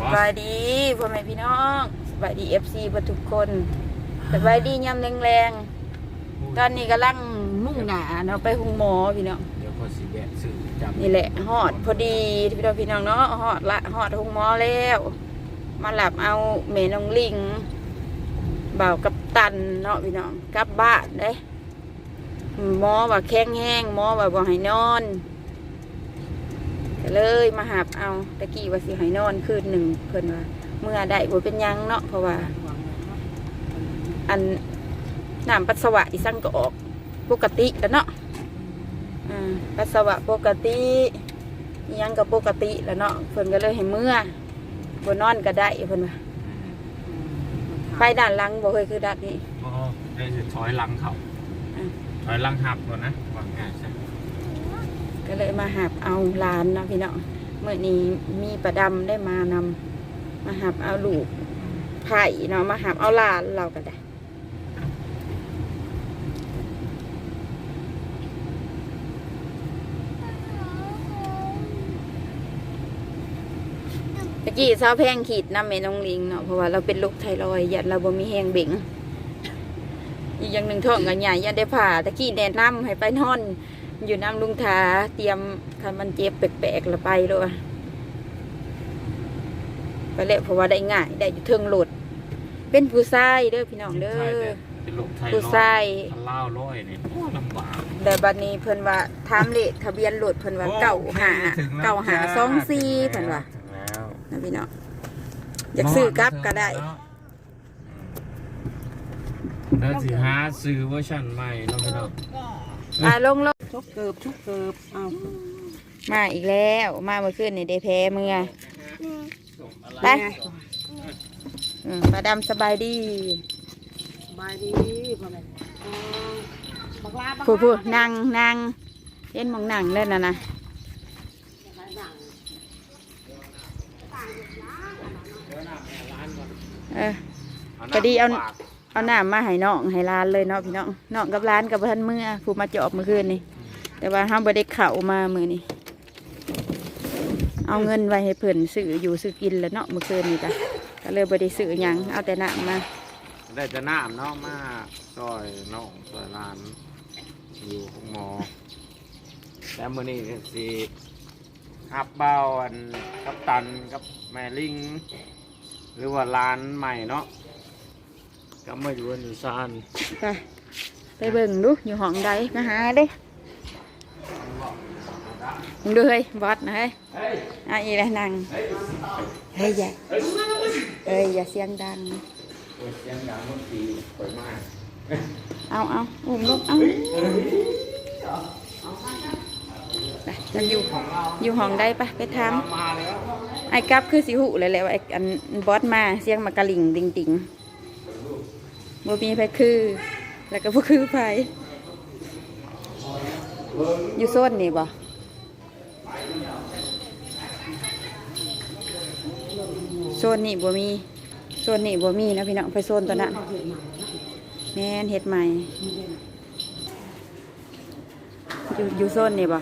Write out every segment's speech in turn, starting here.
สบายดีพ่อแม่พี่น้องสบายดีเอฟซีทุกคนสบายดียำแรงๆ ตอนนี้กำลังมุ่งหนาเนาะไปหุงหมอพี่น้องเดี๋ยวพอสิแบะซื้อจำนี่แหละฮอดพอดีพี่น้องพี่น้องเนาะฮอดละฮอดหุงหมอแล้ว มาหลับเอาเมน้องลิงเบาวกับตันเนาะพี่น้องกลับบ้านเด้หมอว่าแข้งแห้งหมอว่าบ่ให้นอนก็ เลยมาหับเอาตะกี้ว่าสิให้นอนคืนหนึ่งเพิ่นว่าเมื่อได้บ่เป็นหยังเนาะเพราะว่า อันน้ำปัสสาวะอีสั่งก็ออกปกติแล้วเนาะอ่าปัสสาวะปกติอิหยังก็ปกติแล้วเนาะเพิ่นก็เลยให้เมื่อบนนอนก็ได้เพิ่นว่าไปด้านหลังบ่เคยคือด้านนี้ อ๋อได้สิถอยหลังเขาอืมถอยหลังหับก่อนนะวางง่ายใช่ ก็เลยมาหับเอาหลานเนาะพี่น้องเมื่อนี้มีประดำได้มานำมาหับเอาลูกไผ่เนาะมาหับเอาหลานเราก็ได้ตะกี้สาแพงขีดน้ำเมนองลิงเนาะเพราะว่าเราเป็นลูกไทรอยยันเราบ่มีแหงเบ่งอีกอย่างหนึ่งท้องกันใหญ่ยันได้ผ่าตะกี้แนะนำให้ไปนอน อยู่น้ำลุงทาเตรียมคันมันเจ็บแปลกๆแล้วไปเลยไปแล้วเพราะว่าได้ง่าย ได้อยู่เทิงโหลด เป็นผู้ชายเด้อพี่น้องเด้อเป็นลูกไทยผู้ชายทะเล่าร้อยเนี่ยโอ้ลำบากแต่บัดนี้เพิ่นว่าถามเลขทะเบียนรถเพิ่นว่าเก่าหาถึงแล้วเก่าหาจ้สองสี่เพิ่นว่าถึงแล้วนะพี่น้องอยากซื้อกลับก็ได้แล้วสิหาซื้อเวอร์ชันใหม่เนาะพี่น้องอ่าลงลง ชุกเกิบชุกเกิบเอามาอีกแล้วมาเมื่อคืนนี่ได้แพ้เมื่อไปอืมมาดำสบายดีสบายดีพ่อแม่เออบักลาบักพูดลาพูดนั่งนั่งเล่นหมองนั่งเล่นนะนะเออ ก็ดีเอา เอาน้ำมาให้น้องให้ร้านเลยเนาะพี่น้องน้องกับร้านกับท่านเมื่อผู้มาจอบเมื่อคืนนี่ แต่ว่าห้ามบ่ได้เข่ามามือนี่เอาเงินไว้ให้เพิ่นซื้ออยู่ซื้อกินแล้วเนาะเมื่อคืนนี่จ้ะก็เลยบ่ได้ซื้อหยังเอาแต่น้ำมาได้จะน้ำเนาะมาซอยน้องซอยร้าน อยู่ของหมอแล้วมื้อนี้ก็สิฮับเบาอันกับตันกับแม่ลิง หรือว่าร้านใหม่เนาะก็มาอยู่อันอยู่ซานไปไปเบิ่งดูอยู่ห้องใดมาหาเด้มึง ดูเฮ้ยบอสนะเฮ้ยอะอีแล้วนั่งเฮ้ยอย่าเอ้ยอย่าเสียงดังเสียงดังมื่อกี้เปิดมากเอาเอาอุ้มลูกเอาไปจะอยู่อยู่ห้องได้ปะไปทำไอ้กับคือสิหูเลยแหละว่าไอ้อันบอสมาเสียงมากระลิ่งติงติงบ่มีไผคือ แล้วก็บ่คือไผอยู่โซนนี่บ่ โซนนี่บ่มีโซนนี่บ่มีนะพี่น้องไปโซนตัวนั้นแม่นเฮ็ดใหม่ อยู่อยู่โซนนี่บ่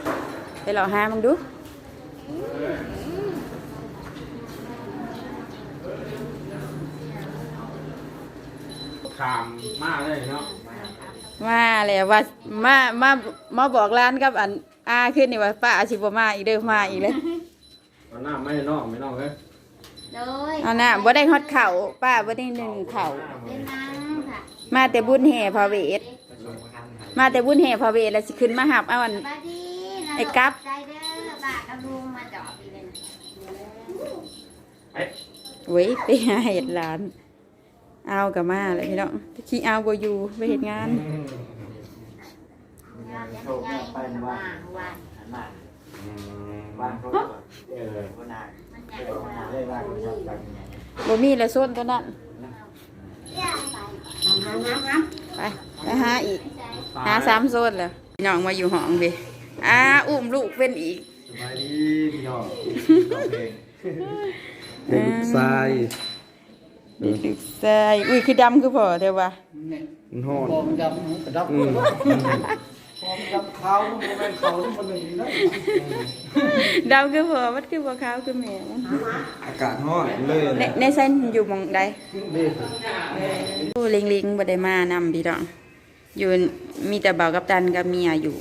ไปหลอกหามึงดูขามมากเลยเนาะมาแล้วว่ามามามาบอกร้านกับอันอาขึ้นนี่ว่าป้าอาชิบมาอีกเด้อมาอีกเลยตอนหน้าไม่นอกไม่นอกเลย โดยเอาหน้าบ่ได้ฮอดเข่าป้าบ่ได้หนึ่งเข่าเป็นนางค่ะมาแต่บุญแห่พระเวท มาแต่บุญแห่พระเวทแล้วสิขึ้นมาหับเอาอันสบายดีนะไอ้กั๊บ ใจเด้อบ้ากระลุงมาเจาะอีเลยนะเว้ยไปหาเห็ดร้าน เอากับมาเลยพี่น้องขี้เอาบ่อยู่ไปเฮ็ดงาน งานยังไงมันว่างวัน บ้านเขาเออ คนนาน มันใหเอญ่อคนนานเลยว่าคนชอบกันไงบ่มีแล้วโซนตัวนั้นน้ำน้ำน้ำน้ไปไปหาอีก หาสามโซนแล้วพี่น้องมาอยู่ห้องเบิอ่าอุ้มลูกเป็นอีกสบายดีพี่น้องเองเด็กลูกชายเด็กลูกชายอุ้ยคือดำคือพ่อเดี๋ยวว่ามันหอนำบอกมันดำกระดับอืมพอ ดำขาวมันเป็นเขาที่มันหนึ่งนะดำคือผัวมันคือบัวขาวคือแม่มันอากาศร้อนเลยในในเส้นอยู่หมองใดนี่โอ้ลิงลิงบ่ได้มานำพี่น้องอยู่มีแต่เบาวกับตันกับเมียอยู่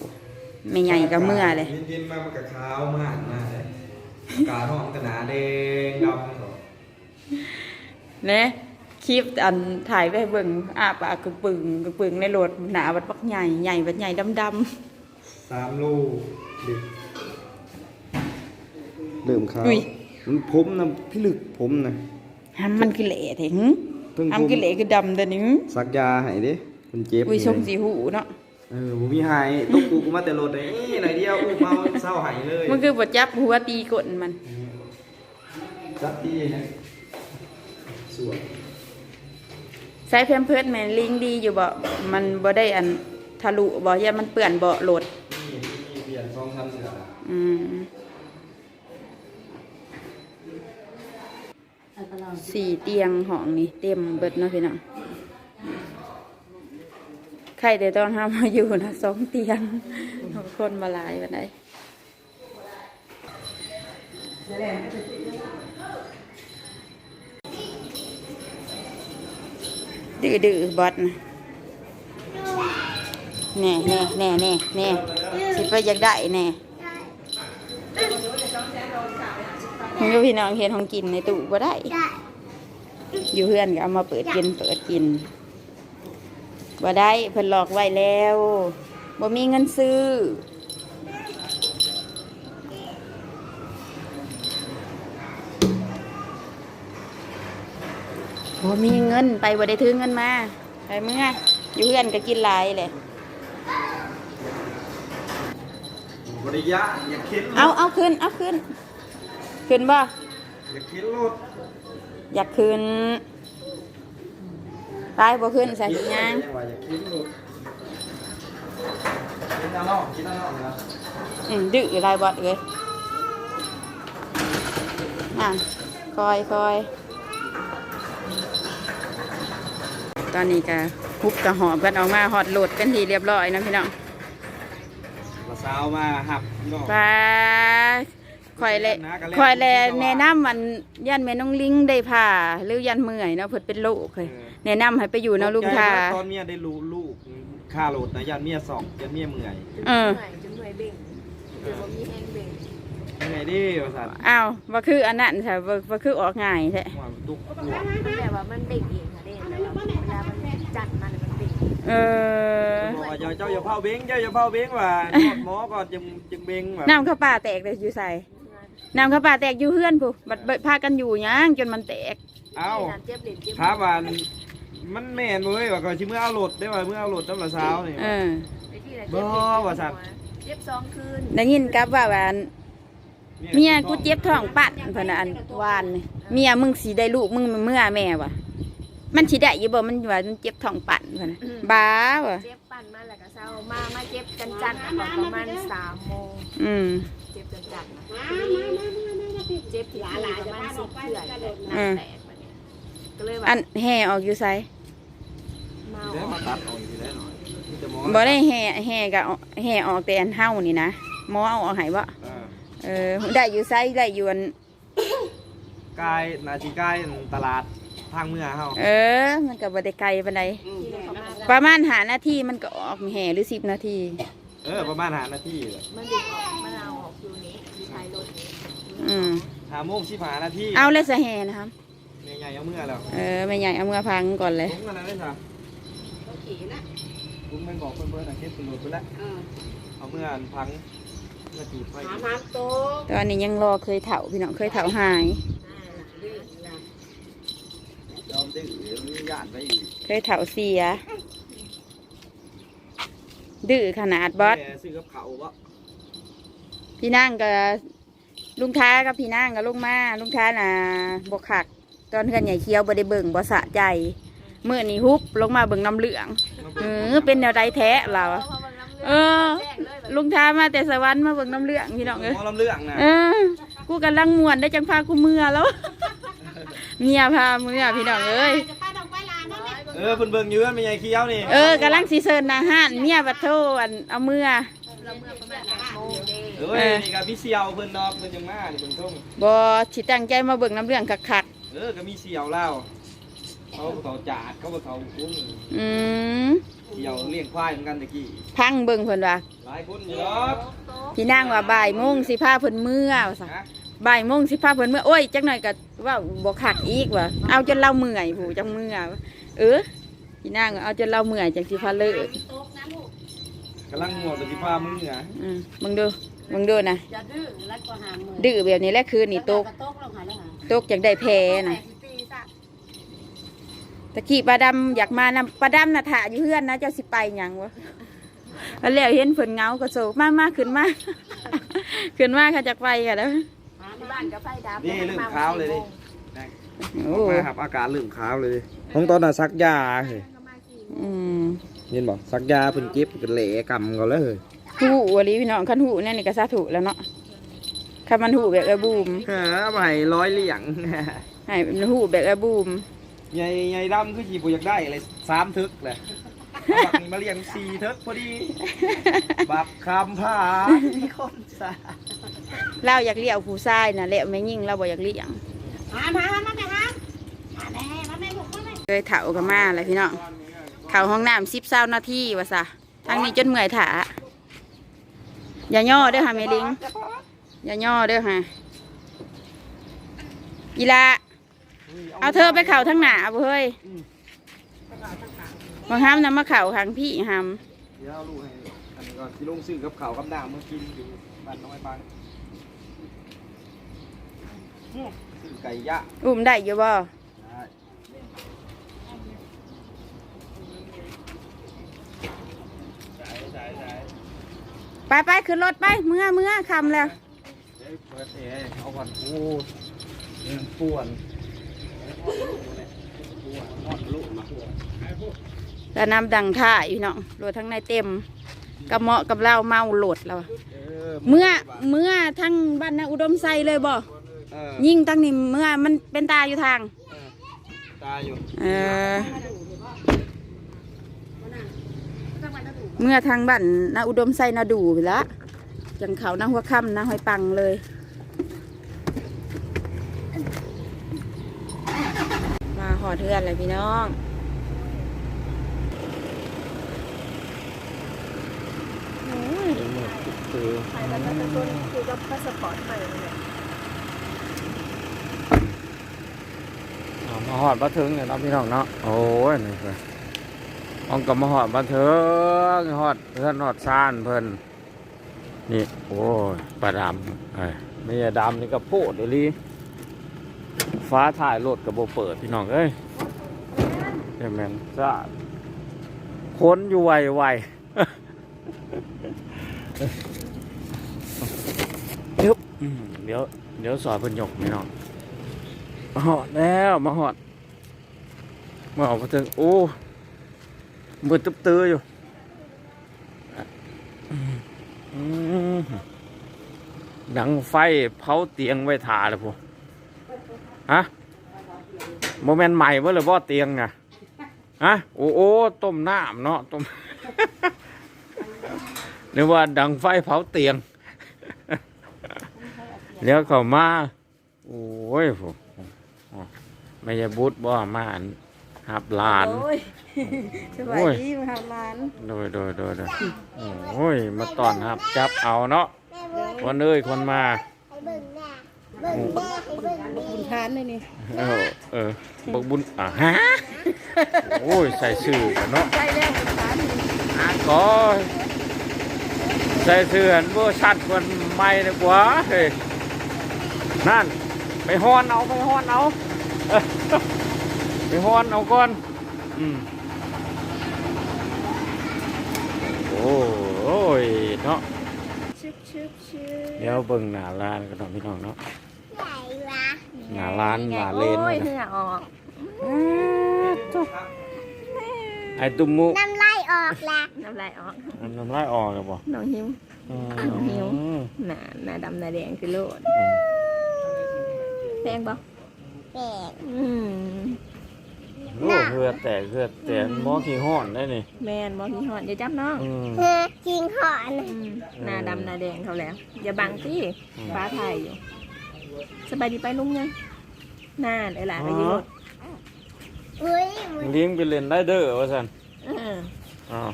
ไม่ใหญ่กับเมื่อเลยเย็นๆมามันกับขาวมากมากเลยอากาศร้อนกระหนาแดงดำเขาเนี่ย คลิปอันถ่ายไปให้เบิ่งอาปากกระปึงกระปึงในรถหนาบัดบักใหญ่ใหญ่บัดใหญ่ดำดสามลูกดิเริ่มขาวมันผมนะพี่ลึกผมนะำหำมันคือเหละเถงเพิ่งผมหำคือเหละคือดำแต่นี้สักยาให้ดิมันเจ็บอุ้ยนี่ชมสีหูเนาะเออผมมีหายตกกูกูมาแต่รถเลยเอ้ยหน่อยเดียวอู้เมาเศร้าหายเลยมันคือบ่จับหัวตีกดมัน จับที่นะสวย ใส่เพิ่มเพิ่มแม่นลิงดีอยู่บ่ มันบ่ได้อันทะลุบ่อย่ามันเปื้อนเบาะรถนี่มีเปลี่ยนซองทำเสืออืมอันตรายสี่เตียงห้องนี่เต็มเบิดเนาะพี่น้องใครแต่ตอนห้ามาอยู่นะสองเตียง คนมาหลายวันได ดื้อดื้อบอสนะแน่แน่แน่แน่แน่สิไปอยากได้แน่มึงก็พี่น้องเห็นของกินในตู้บ่ได้ได้ อยู่เพื่อนก็เอามาเปิดกินเปิดกินบ่ได้เพิ่นหลอกไว้แล้วบ่มีเงินซื้อ บ่มีเงินไปบ่ได้ถือเงินมาไปเมื่ออยู่เพื่อนก็กินหลายเลยบริยะอยากคิดเอาเอาขึ้นเอาขึ้น ขึ้นบ่อยากคิดรถอยากขึ้นไปบ่ขึ้นใส่ถุงยางว่าอยากคิดรถกินน้ำนอกกินน้ำนอกนะอืมดื้อลายบอดเลยอะคอยคอยต อนนี้ก็ฮุบกระหอบกันออกมาหอดโหลดกันทีเรียบร้อยนะพี่น้องมาสาวมาหับนอกปลาคอยเลยคอยแลแนะนำมันยันแม่น้องลิงได้ผ่าหรือยันเมื่อยเนาะเพิ่นเป็นโรคเลยแนะนำให้ไปอยู่เนาะลุงทาตอนเมียได้รู้ลูกค่าโหลดนะยันเมียสองยันเมียเมื่อยเออเหนื่อยจนเหนื่อยเบ่งเดี๋ยวบ่มีแห้งเบ่งยังไงดิภาษาอ้าวว่าคืออันนั้นค่ะว่าว่าคือออกง่ายแท้หัวตุกหัวมันแบบว่ามันเบ่งเองค่ะเด้แล้วเวลามันจัดมันมัน เบ่งเออ บอกว่าเจ้าเจ้าอย่าเผาเบ้งเจ้าอย่าเผาเบ้งว่าหมอก่อนจึงจึงเบ้งว่าน้ำข้าวป่าแตกเลยอยู่ใส่น้ำข้าวป่าแตกอยู่เฮือนผู้บัดเบิดพากันอยู่หยังจนมันแตก เอ้าเจ็บเหรียญเจ็บถามว่ามันแม่นเว้ยว่าก่อนชิเมื่อเอาโหลดได้ว่าเมื่อเอาโหลดตั้งแต่เช้านี่ เออบ่ว่าสัตว์ เจ็บสองคืนได้ยินกับว่าว่าอันเมียกูเจ็บท้องปัดเพิ่นน่ะอันวานนี่เมียมึงสิได้ลูกมึงเมื่อแม่วะ มันสิได้อยู่บ่มันว่ามันเจ็บท้องปัดเพิ่นน่ะบ้าวะเจ็บปั่นมาแล้วก็เศร้ามามาเจ็บกันจันทร์ตอนประมาณสามโมงอืมเจ็บกันจันทร์นะเจ็บที่คือประมาณสิบเถื่อนเลยหน้าแตกมาเนี่ยก็เลยว่าอันแห่ออกอยู่ไสเมาเดี๋ยวมาตัดออกอีกแล้วหน่อยมีแต่หมอบ่ได้แห่แห่ก็แห่ออกแต่อันเฮานี่นะหมอเอาออกให้บ่เออเออได้อยู่ไสได้อยู่อัน กายนาจิกายตลาด ทางเมื่อเฮาเออ มันก็บ่ได้ไกลปานใดที่เขามาประมาณหานาทีมันก็ออกแห่หรือสิบนาที เออประมาณหานาทีแหละมันดึงออกมันเอาออกอยู่นี้ที่ท้ายรถนี้อืมหาโมงสิบหานาทีเอาเลยสะแห่นะครับใหญ่ๆเอาเมื่อแล้วเออไม่ใหญ่เอามือพังก่อนเลยผมกันนะได้ค่ะผมไม่บอกเพื่อนๆนะเก็บตำรวจไปแล้วเอาเมื่อพังเมื่อจูดไฟหาน้ำโต๊ะตอนนี้ยังรอเคยเถาพี่น้องเคยเถาหายยอม ดื้อเดี๋ยวมีญาติไปอีกเคยเถาเสีย ดื้อขนาดบอสแม่ซื้อกับเขาวะพี่นั่งกับลุงท้ากับพี่นั่งกับลุงมาลุงท้าน่ะบกขัก ตอนเพื่อนใหญ่เคี้ยวบ่ได้เบิ่งบ่สะใจเมื่อนี้ฮุบลงมาเบิ่งน้ำเหลืองเออเป็นแนวใดแท้เราอะเออ ลุงท้ามาแต่สวรรค์มาเบิ่งน้ำเหลืองพี่น้องเอ้ยหมอลำเรื่องนะเออกูกำลังม่วนได้จังพากูเมื่อแล้ว เมียพาเมื่อพี่น้องเอ้ยจะพาดอกไปลานนั่นแหละเเออเพิ่นเบิ่งอยู่มันไม่ใหญ่เคี้ยวนี่เออกำลังสีเซินอาหารเมียบัดโทอันเอาเมื่อเราเมื่อประมาณ8โมงเด้เอ้ยนี่ก็มีเสี่ยวเพิ่นดอกเพิ่นจังมานี่เพิ่นทุ่งบอสิตั้งใจมาเบิ่งน้ำเรื่องคักเออก็มีเสี่ยวเล่าเขาเขาจาดเขาบ่เขาคุ้มๆอืมเสี่ยวเลี้ยงควายเหมือนกันตะกี้พังเบิ่งเพิ่นว่าหลายคนอยู่ดอกพี่นางว่าบ่ายโมงสิพาเพิ่นเมื่อว่าซั่นฮะบ่ายโมงสิพาเพิ่นเมื่อโอ้ยจักหน่อยก็ ว่าบ่คักอีกว่ะเอาจนเราเมื่อยผู้จังเมื่อเออพี่นางว่าเอาจนเราเมื่อยจังสิพาเลิกโต๊ะนะลูกกำลังหมวดไปสิพามึงเหรออืมมึงดูมึงดูนะอย่าดื้อแล้วก็หามือดื้อแบบนี้แหละคือนี่ตกโต๊ะลงหาแล้วหาตกจังได้แพ้น่ะตีซะตะกี้ปลาดำอยากมานำปลาดำน่ะถ่าอยู่เพื่อนนะเจ้าสิไปหยังวะแล้วเห็นเพิ่นเงาก็โศกมามาขึ้นมาขึ้นมาเขาจะไปกันแล้ว หาบ้านกับไฟดับนี่เรื่องขาวเลยดิ โอ้มาหับอากาศเรื่องขาวเลยของตอนน่ะซักยาเฮ้ยอืมเห็นบ่ซักยาเพิ่นเก็บเป็นเหละกำก็เลยหูวลีพี่น้องคันหูเนี่ยนี่ก็สาธุแล้วเนาะคันมันหูแบบเออบูมหาเอาไปร้อยเหลี่ยงให้มันหูแบบเออบูมใหญ่ใหญ่ดำคือจีบอยากได้เลยสามทึกเลยเอา บักนี่มาเลี้ยงสี่ทึกพอดี บักคำผ้ามีคนสาเราอยากเลี้ยวผู้ชายน่ะแหละไม่ยิ่งเราบ่อยากเลี้ยงหามาหามาแม่หาหาแม่มาแม่ลูกมาแม่เคยเถากันมาเลยพี่น้องเข้าห้องน้ำสิบเศร้านาทีวะซะทางนี้จนเมื่อยถาอย่าย่อเด้อค่ะเมลิงอย่าย่อเด้อฮะอีละเอาเธอไปเข่าทั้งหนาบ่เฮ้ย บางห้ามนำมาเข่าทางพี่ห้ามเดี๋ยวเอาลูกให้อันนี้ก่อนที่ลงซื้อกับเขาวกับน้ำมากินอยู่บ้านน้อยบางซื้อไก่ย่างอุ้มได้อยู่บ่ได้ไปไปขึ้นรถไปเมื่อเมื่อคำแล้วเดี๋ยวเปิดเอ๋เอาก่อนโอ้เรื่องป่วนป่วนหมดลูกมา แต่น้ำดังท่าอยู่เนาะรถทั้งในเต็มกระเหมาะกับเราเมาโหลดแล้วเออเมื่อเมื่อทั้งบ้านนาอุดมไซเลยบ่เออยิ่งตั้งนี่เมื่อมันเป็นตาอยู่ทางตายอยู่เออเมื่อทางบ้านนาอุดมไซนาดูไปละจังเขานาหัวค่ำนาหอยปังเลยมาหอเทือนเลยพี่น้องโอ้ย คื อไปแล้วก็ต้นคือกับพาสปอร์ตใหม่เลยเอามาหอดบันเทิงเนี่ยเนาะพี่น้องเนาะโอ้ยนี่เพิ่อนเองกับมาหอดบันเทิงหอดเพื่อนหอดซานเพิ่อนนี่โอ้ยปลาดำเอ้ยไม่ใช่ดำนี่ก็โพดเดี๋ยวนี้ฟ้าถ่ายรถกับโบเปิดพี่น้องเอ้ยเดี๋ยวแมนจ้าค้นอยู่ไวไวๆยึบอืม เดี๋ยวเดี๋ยวสอนเพิ่นยกพี่น้องมาหอดแล้วมาหอดมาออกมาถึงโอ้มืดตึ๊บตื้ออยู่ดังไฟเผาเตียงไว้ถ่าเลยพวกฮะโมเมนต์ใหม่เมื่อเลยบ่เตียงน่ะฮะโอ้โอ้ต้มน้ำเนาะต้มนึกว่าดังไฟเผาเตียง เลี้ยวเข้ามา โอ้ยผมไม่ใช่บุตรบ่มาอันหับหลาน โอ้ยสบายดีมาหาหลาน โดยโดยโดยโดยโอ้ย มาตอนหับจับเอาเนาะคนเอ้ยคนมาให้เบิ่งหน้าเบิ่งหน้าให้เบิ่งหน้าบุญทานเลยนี่ เออ เออบอกบุญอะฮะ โอ้ย ใส่ชื่อกันเนาะใช่แล้วบุญทานนี่อะก็ใส่เสื้อเวอร์ชันคนใหม่ดีกว่าเฮ้ย นั่น ไปฮอนเอาไปฮอนเอาเออไปฮอนเอาก่อน อืมโอ้ยเนาะชึบชึบชึบเดี๋ยวเบิ่งหน้าร้านกันหน่อยพี่น้องเนาะใหญ่วะหน้าร้านหน้าเลนโอ้ยนะเหงื่อออกไอ้ตุ้มมุน้ำลายออกละน้ำลายออกน้ำลายออกเลยบ่น้องหิวอืมหิวหน้าหน้าดำหน้าแดงคือโลด แพงปะแปลกอืมโอ้หน้าเหือแตกเหือแตกหมอขี้ห้อนได้นี่แม่นบ่มีหอดอย่าจับน้องอืมเฮ้ยจริงหอนอืมหน้าดำหน้าแดงเขาแล้ว อย่าบังสิฟ้าไทยอยู่สบายดีไปลุงยังหน้าเดี๋ยวหลานไปอยืนอุ้ยมันเลี้ยงไปเล่นได้เด้อว่าซั่นเอออ้าว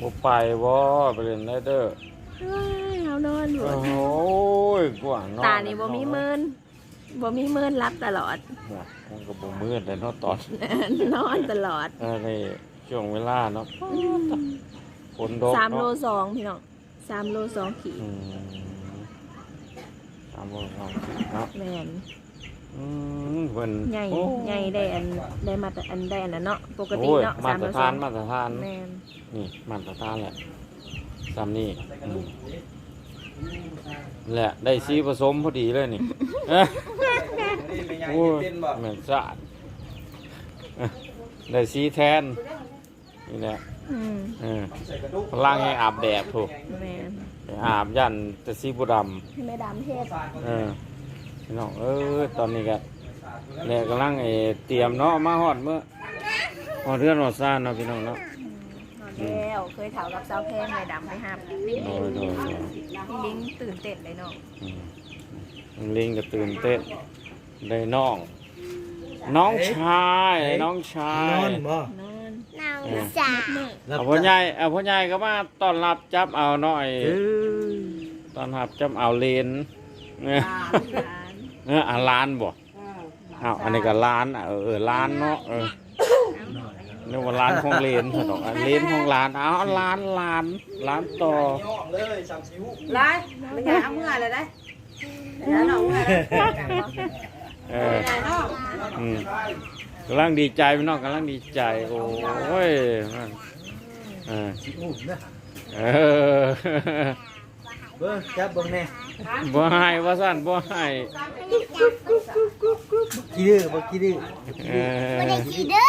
บ่ไปบ่ไปเล่นได้เด้อเฮ้ยเอานอนอยู่โอ้โหกว่างนอนตานี่บ่มีเมินบ่มีเมินรับตลอดโอ้ยมันก็บ่มืดเลยเนาะตอนนอนตลอดเออในช่วงเวลาเนาะฝนตกสามโลเนาะสองพี่น้องสามโลสองขีดอืมสามโลสองเนาะแม่นอืมเพิ่นใหญ่โอ้ใหญ่ได้อันได้มาแต่อันได้อันนั้นเนาะปกติโอ้ยเนาะมาสามตโลรสอฐานงมาตรฐานแม่นนี่มาตรฐานแหละซ้ำนี่อืม แหละได้สีผสมพอดีเลยนี่เอ้ยนี่เป็นไงโอ้ยเป็นบ่เหมือนสะอาดเอ้ยได้สีแทน นี่แหละอืมเออใส่กระดูกพลังให้อาบแดดถูกแม่นไปอาบยันแต่สีบุดให้แม่ดำเทศำเออพี่น้องเออตอนนี้ก็เนี่ยกำลังไอ้เตรียมเนาะมาฮอดเมื่อฮอดเรือนฮอดซ่านเนาะพี่น้องเนาะนอนแล้ว เคยเถากับเสาแพงแม่ดำไปหับลิงโดยโดยโดยลิงตื่นเต้นเลยเนาะอืมลิงก็ตื่นเต้นได้น้อง น้องชายน้องชานอยนบ่นอนน้องจ๋ามือเอาพ่อใหญ่เอาพ่อใหญ่ก็มาต้อนรับจับเอาหน่อยเอ้ยต้อนรับจับเอาเลนเออหลานเอออะล้านบ่อ้าวอันนี้ก็ล้านอะเออเออล้านเนาะเออ นึกว่าล้านของเลนเถอะดอกอันเลนของล้านเอาล้านล้านล้านต่อย่องเลยสามสิวไล่ไม่ใช่เอาเมื่อเลยได้เดี๋ยวเราเมื่อเลยเออเนาะอืมกำลังดีใจพี่น้องกำลังดีใจโอ้ยมันเออสิอุ้มนะเออเบิ่งจับเบิ่งแน่บ่ให้ว่าสั่นบ่ให้ขี้ดื้อบ่ขี้ดื้อเอไม่อได้ขี้เด้อ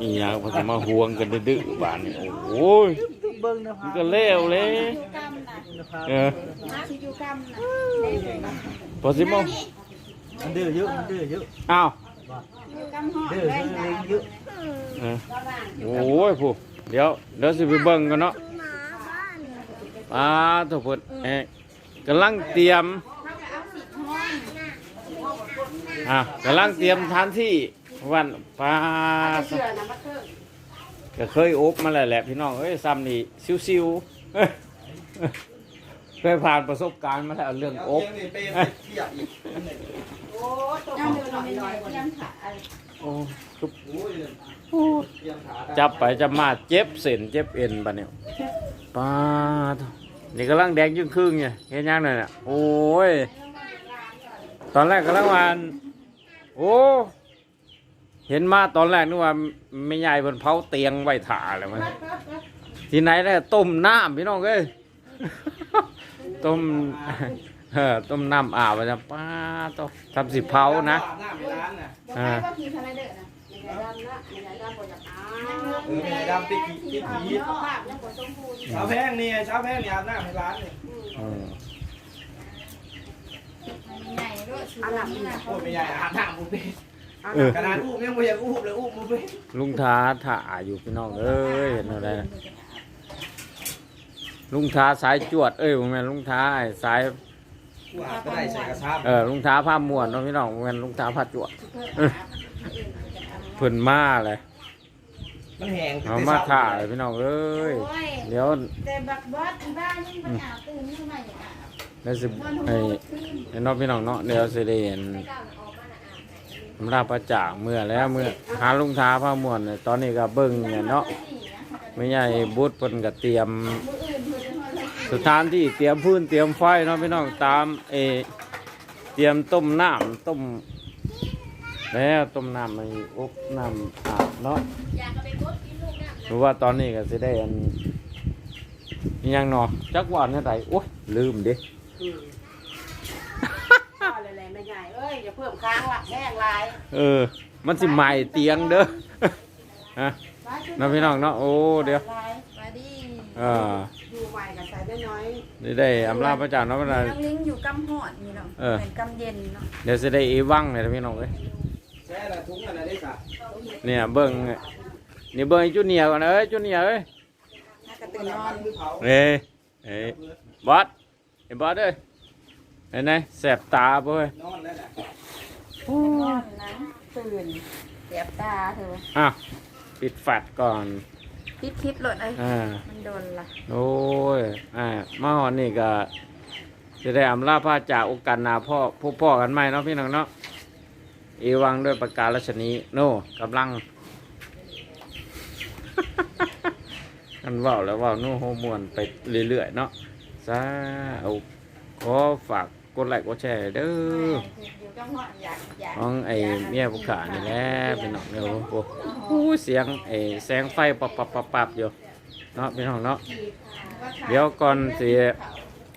อีหยังเพิ่นสิมาห่วงกันดื้อๆบ้านนี่โอ้ยเบิ่งนะมันก็เลวเลยเออพอสิมามันดื้อเยอะมันดื้อเยอะอ้าวดื้อเยอะเล็งเยอะเออโอ้ยผู้เดี๋ยวเดี๋ยวสิไปเบิ่งกันเนาะหมาบ้านป้าทุกคนเอ๊ะกำลังเตรียมอะกำลังเตรียมทานที่ วันป้าก็เคยอบมาแล้วแหละพี่น้องเอ้ยซ้ำนี่ซิวๆเอ้ยเคยผ่านประสบการณ์มาแล้วเรื่องอบเตียงนี่เป็นเทียบอีกยังเดินหน่อยหน่อยยังขาโอ้ทุบโอ้ยเตียงขาได้จับไปจับมาเจ็บเส้นเจ็บเอ็นปะเนี่ยป้าดนี่กำลังแดงยิ่งครึ่งเนี่ยเห็นยังเลยเนี่ยโอ้ยตอนแรกกำลังวานโอ้ เห็นมาตอนแรกนึกว่าไม่ใหญ่บนเผาเตียงไว้ถ่าเลยมันที่ไหนได้ต้มน้ำพี่น้องเอ้ยต้มเออต้มน้ำอาบไปนะป้าต้องทำสิเผานะอาบน้ำในร้านน่ะอ่าก็คือทะเลเด้อนะไม่ใช่ดำนะไม่ใช่ดำบ่อยากอาเออเป็นดำติดขี้ติดขี้ภาพยังบ่สมบูรณ์เช้าแพงนี่เช้าแพงนี่อาบน้ำในร้านนี่อืมใหญ่ด้วยอันหลังนี่นะโอ้ยไม่ใหญ่อาบน้ำบุฟเฟ่ เออ ขนาดอุ้มยังไม่อยากอุ้มเลยอุ้มบุฟเฟ่ลุงท้าถ่าอยู่พี่น้องเอ้ยเห็นอะไรนะลุงท้าสายจวดเอ้ยผมแม่นลุงท้าไอ้สายกูอาบก็ได้ใส่กระชับเออลุงท้าผ้าม่วนเนาะพี่น้องผมแม่นลุงท้าผ้าจวดเออเพิ่นมาเลยมันแห้งเอามาถ่าเลยพี่น้องเอ้ยเดี๋ยวแต่บักบอสบ้านยังบ่อาบตื่นทำไมอะเดี๋ยวสิให้ให้น้องพี่น้องเนาะเดี๋ยวสิได้เห็นสำห รับประจ่าเมื่อแล้วเมื่อหาลุงท้าผ้ามวนเนี่ยตอนนี้ก็เบิ่งเนี่ยเนาะไม่ใหญ่บุตรเพิ่นก็เตรียม สถานที่เตรียมพื้นเตรียมไฟเนาะพี่น้องตามเอเตรียมต้มน้ำต้มแล้วต้มน้ำในอบน้ำอาบเนาะรือว่าตอนนี้ก็จะได้อันยังเนาะจักวานเท่ไหร่โอ้ยลืมเด้ อะไรๆไม่ใหญ่เอ้ยอย่าเพิ่มค้างละแม่งลายเออ มันสิใหม่เตียงเด้อฮะเนาะพี่น้องเนาะโอ้เดี๋ยวลายมาดีเอออยู่ใหม่กับใส่น้อยได้ได้อำลาพระเจ้าเนาะพี่น้องน้องลิงอยู่กำหอดนี่เนาะเออเหมือนกำเย็นเนาะเดี๋ยวจะได้อีวังเลยนะพี่น้องเอ้ยแช่ละทุงอะไรได้สะเนี่ยเบิ่งนี่เบิ่งไอ้จุเนียร์ก่อนเอ้ยจุเนียร์เอ้ยน่ากระตื่นนอนเอ้ยเอ้ยบอสไอ้บอสเอ้ย เห็นไหมแสบตาบ่เว้ยนอนแล้วนะนอนนะตื่นเสียบตาเธออะปิดแฟลชก่อนคิดคิดหลดไอ้อ่ามันโดนละโอ้ยอ่ามาหอนนี่ก็จะได้อำลาพาจากโอกาสหนาพ่อพบพ่อกันใหม่เนาะพี่น้องเนาะเอวังด้วยประกาศรัชนีโน่กำลังกันเว่าแล้วเว่าโน่โฮมวนไปเรื่อยๆเนาะซาเอาขอฝาก กดไลค์กดแชร์เด้ออยู่ก็หอนอยากอยากน้องไอ้เมียผู้ขานี่แหละพี่น้องเนาะโอ้โหเสียงไอ้แสงไฟปับปับปับปับอยู่เนาะพี่น้องเนาะเดี๋ยวก่อนสิ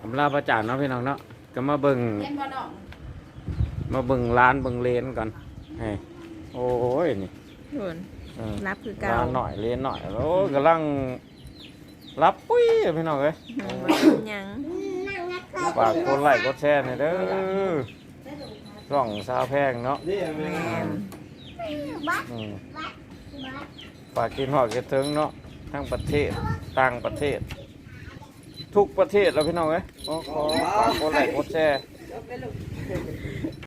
อำลาพระจ่าเนาะพี่น้องเนาะก็มาเบิ่งเล่นบอลน้องมาเบิ่งร้านเบิ่งเลนก่อนให้โอ้ยนี่ส่วนเออรับคือเก่าร้านหน่อยเลนหน่อยโอ้ยกำลังรับปุ้ยพี่น้องเอ้ยอืมบ่เป็นหยัง ฝากกดไลค์กดแชร์หน่อยเด้อส่องซาวแพงเนาะนี่แม่นอืมฝากกินหอดกระเทิงเนาะทั้งประเทศต่างประเทศ ทุกประเทศแล้วพี่น้องเอ้ยขอขอฝากกดไลค์กดแชร์